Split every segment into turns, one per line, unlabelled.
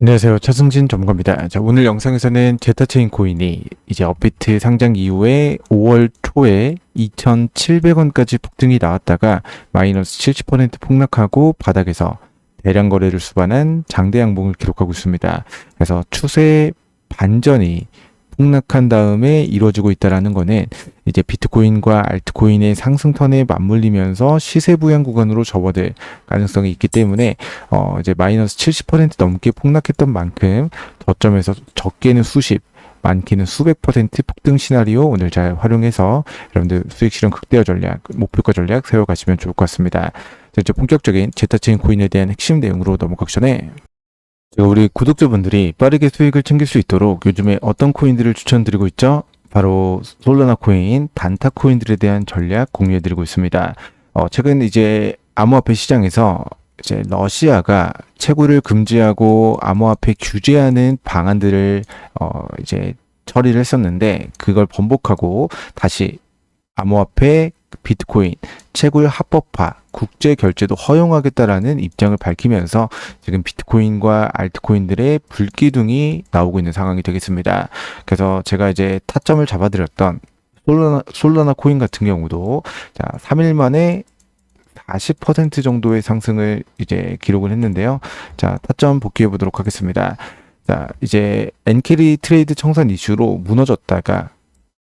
안녕하세요. 차승진 전문가입니다. 자, 오늘 영상에서는 제타체인 코인이 이제 업비트 상장 이후에 5월 초에 2,700원까지 폭등이 나왔다가 마이너스 70% 폭락하고 바닥에서 대량 거래를 수반한 장대 양봉을 기록하고 있습니다. 그래서 추세 반전이 폭락한 다음에 이루어지고 있다라는 거는 이제 비트코인과 알트코인의 상승턴에 맞물리면서 시세 부양 구간으로 접어들 가능성이 있기 때문에 어 이제 마이너스 70% 넘게 폭락했던 만큼 저점에서 적게는 수십 많게는 수백 퍼센트 폭등 시나리오 오늘 잘 활용해서 여러분들 수익 실현 극대화 전략, 목표가 전략 세워가시면 좋을 것 같습니다. 자, 이제 본격적인 제타체인 코인에 대한 핵심 내용으로 넘어가기 전에 우리 구독자분들이 빠르게 수익을 챙길 수 있도록 요즘에 어떤 코인들을 추천드리고 있죠? 바로 솔라나 코인, 단타 코인들에 대한 전략 공유해드리고 있습니다. 어, 최근 이제 암호화폐 시장에서 이제 러시아가 채굴을 금지하고 암호화폐 규제하는 방안들을 어 이제 처리를 했었는데 그걸 번복하고 다시 암호화폐 비트코인 채굴 합법화 국제 결제도 허용하겠다라는 입장을 밝히면서 지금 비트코인과 알트코인들의 불기둥이 나오고 있는 상황이 되겠습니다. 그래서 제가 이제 타점을 잡아드렸던 솔라나, 솔라나 코인 같은 경우도 자 3일 만에 40% 정도의 상승을 이제 기록을 했는데요. 자, 타점 복귀해 보도록 하겠습니다. 자, 이제 엔캐리 트레이드 청산 이슈로 무너졌다가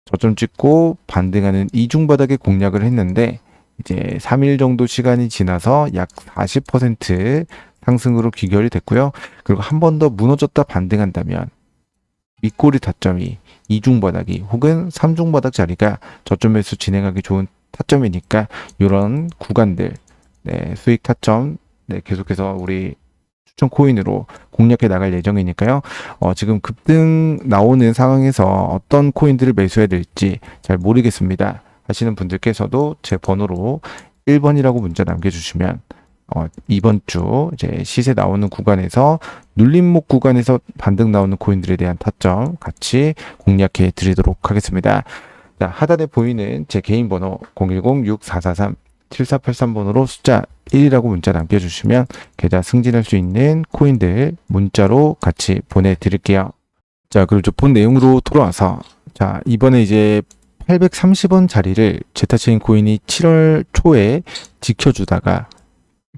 저점 찍고 반등하는 이중 바닥에 공략을 했는데 이제 3일 정도 시간이 지나서 약 40% 상승으로 귀결이 됐고요. 그리고 한 번 더 무너졌다 반등한다면 윗꼬리 타점이 이중 바닥이 혹은 삼중 바닥 자리가 저점 매수 진행하기 좋은 타점이니까 이런 구간들 네, 수익 타점 네, 계속해서 우리 추천 코인으로 공략해 나갈 예정이니까요. 어, 지금 급등 나오는 상황에서 어떤 코인들을 매수해야 될지 잘 모르겠습니다. 하시는 분들께서도 제 번호로 1번이라고 문자 남겨주시면 어, 이번 주 이제 시세 나오는 구간에서 눌림목 구간에서 반등 나오는 코인들에 대한 타점 같이 공략해 드리도록 하겠습니다. 자, 하단에 보이는 제 개인 번호 010-6443-7483번호로 숫자 1이라고 문자 남겨주시면 계좌 승진할 수 있는 코인들 문자로 같이 보내드릴게요. 자, 그리고 저본 내용으로 돌아와서 자, 이번에 이제 830원 자리를 제타체인 코인이 7월 초에 지켜주다가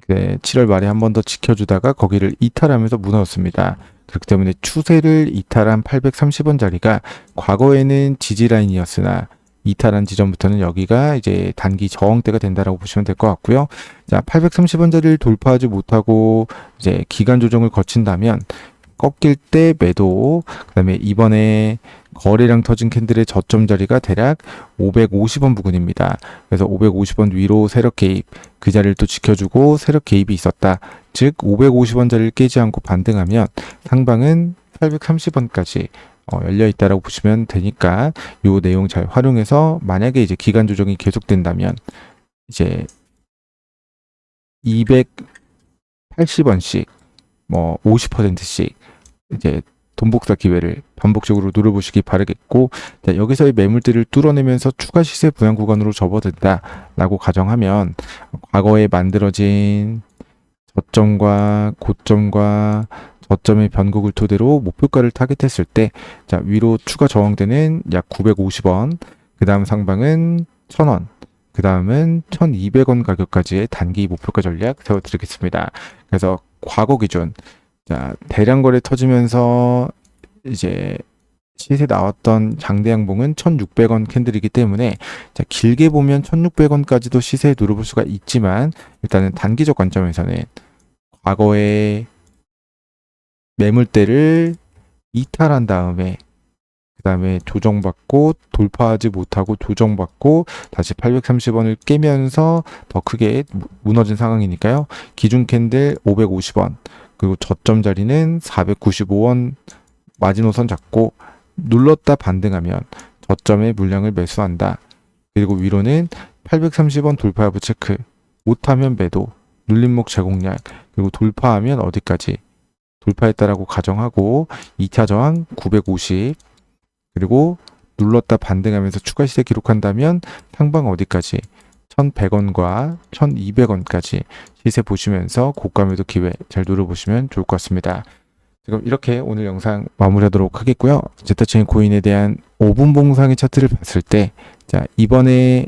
네, 7월 말에 한 번 더 지켜주다가 거기를 이탈하면서 무너졌습니다. 그렇기 때문에 추세를 이탈한 830원 자리가 과거에는 지지 라인이었으나 이탈한 지점부터는 여기가 이제 단기 저항대가 된다라고 보시면 될 것 같고요. 자, 830원 자리를 돌파하지 못하고 이제 기간 조정을 거친다면 꺾일 때 매도, 그 다음에 이번에 거래량 터진 캔들의 저점 자리가 대략 550원 부근입니다. 그래서 550원 위로 세력 개입, 그 자리를 또 지켜주고 세력 개입이 있었다. 즉 550원 자리를 깨지 않고 반등하면 상방은 830원까지 어, 열려 있다라고 보시면 되니까 요 내용 잘 활용해서 만약에 이제 기간 조정이 계속된다면 이제 280원씩 뭐 50%씩 이제 돈 복사 기회를 반복적으로 노려보시기 바라겠고 자, 여기서의 매물들을 뚫어내면서 추가 시세 부양 구간으로 접어든다라고 가정하면 과거에 만들어진 저점과 고점과 저점의 변곡을 토대로 목표가를 타겟했을 때, 자, 위로 추가 저항되는 약 950원, 그 다음 상방은 1000원, 그 다음은 1200원 가격까지의 단기 목표가 전략 세워드리겠습니다. 그래서 과거 기준, 자, 대량 거래 터지면서 이제 시세 나왔던 장대 양봉은 1600원 캔들이기 때문에 자, 길게 보면 1600원까지도 시세에 누려볼 수가 있지만 일단은 단기적 관점에서는 과거에 매물대를 이탈한 다음에 그 다음에 조정받고 돌파하지 못하고 조정받고 다시 830원을 깨면서 더 크게 무- 무너진 상황이니까요. 기준 캔들 550원 그리고 저점 자리는 495원 마지노선 잡고 눌렀다 반등하면 저점의 물량을 매수한다. 그리고 위로는 830원 돌파 여부 체크 못하면 매도 눌림목 제공량 그리고 돌파하면 어디까지 돌파했다라고 가정하고 2차 저항 950 그리고 눌렀다 반등하면서 추가 시세 기록한다면 상방 어디까지 1,100원과 1,200원까지 시세 보시면서 고가 매도 기회 잘 노려보시면 좋을 것 같습니다. 지금 이렇게 오늘 영상 마무리하도록 하겠고요. 제타체인 코인에 대한 5분 봉상의 차트를 봤을 때, 자, 이번에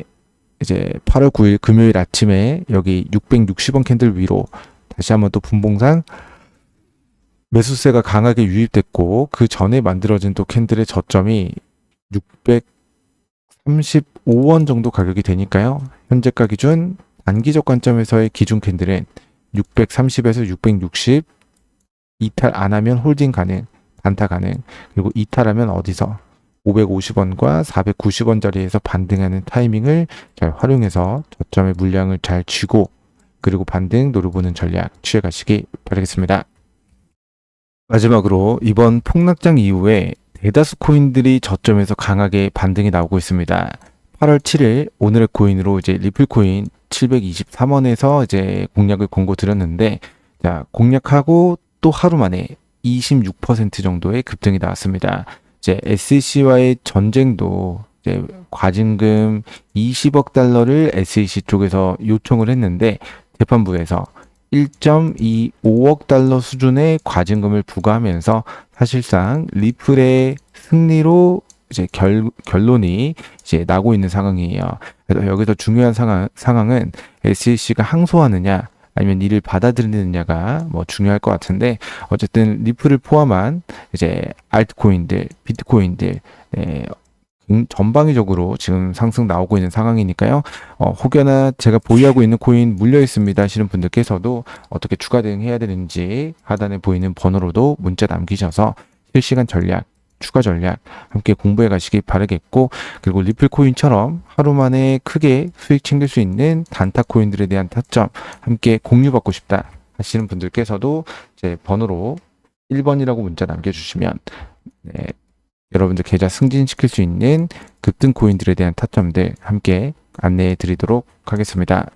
이제 8월 9일 금요일 아침에 여기 660원 캔들 위로 다시 한번 또 분봉상 매수세가 강하게 유입됐고 그 전에 만들어진 또 캔들의 저점이 635원 정도 가격이 되니까요. 현재가 기준 단기적 관점에서의 기준 캔들은 630에서 660 이탈 안 하면 홀딩 가능, 단타 가능, 그리고 이탈하면 어디서 550원과 490원 자리에서 반등하는 타이밍을 잘 활용해서 저점의 물량을 잘 쥐고 그리고 반등 노려보는 전략 취해 가시기 바라겠습니다. 마지막으로 이번 폭락장 이후에 대다수 코인들이 저점에서 강하게 반등이 나오고 있습니다. 8월 7일 오늘의 코인으로 이제 리플 코인 723원에서 이제 공략을 권고 드렸는데 자, 공략하고 또 하루 만에 26% 정도의 급등이 나왔습니다. 이제 SEC와의 전쟁도 이제 과징금 20억 달러를 SEC 쪽에서 요청을 했는데 재판부에서 1.25억 달러 수준의 과징금을 부과하면서 사실상 리플의 승리로 이제 결, 결론이 이제 나고 있는 상황이에요. 그래서 여기서 중요한 상황, 상황은 SEC가 항소하느냐 아니면 이를 받아들이느냐가 뭐 중요할 것 같은데 어쨌든 리플을 포함한 이제 알트코인들, 비트코인들 네, 음, 전방위적으로 지금 상승 나오고 있는 상황이니까요. 어, 혹여나 제가 보유하고 있는 코인 물려 있습니다 하시는 분들께서도 어떻게 추가 대응해야 되는지 하단에 보이는 번호로도 문자 남기셔서 실시간 전략, 추가 전략 함께 공부해 가시기 바라겠고 그리고 리플 코인처럼 하루 만에 크게 수익 챙길 수 있는 단타 코인들에 대한 타점 함께 공유받고 싶다 하시는 분들께서도 제 번호로 1번이라고 문자 남겨주시면 네, 여러분들 계좌 승진시킬 수 있는 급등 코인들에 대한 타점들 함께 안내해 드리도록 하겠습니다.